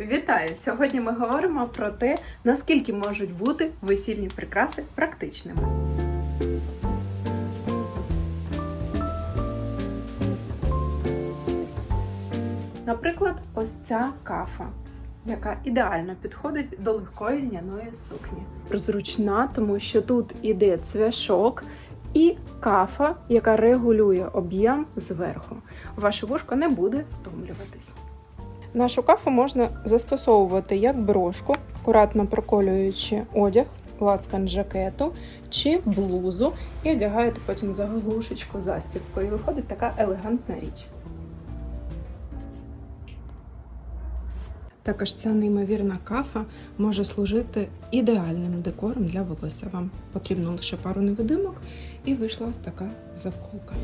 Вітаю! Сьогодні ми говоримо про те, наскільки можуть бути весільні прикраси практичними. Наприклад, ось ця кафа, яка ідеально підходить до легкої льняної сукні. Зручна, тому що тут іде цвяшок і кафа, яка регулює об'єм зверху. Ваше вушко не буде втомлюватись. Нашу кафу можна застосовувати як брошку, акуратно проколюючи одяг, лацкан жакету чи блузу, і одягаєте потім заглушечку застібку. І виходить така елегантна річ. Також ця неймовірна кафа може служити ідеальним декором для волосся. Вам потрібно лише пару невидимок, і вийшла ось така заколка.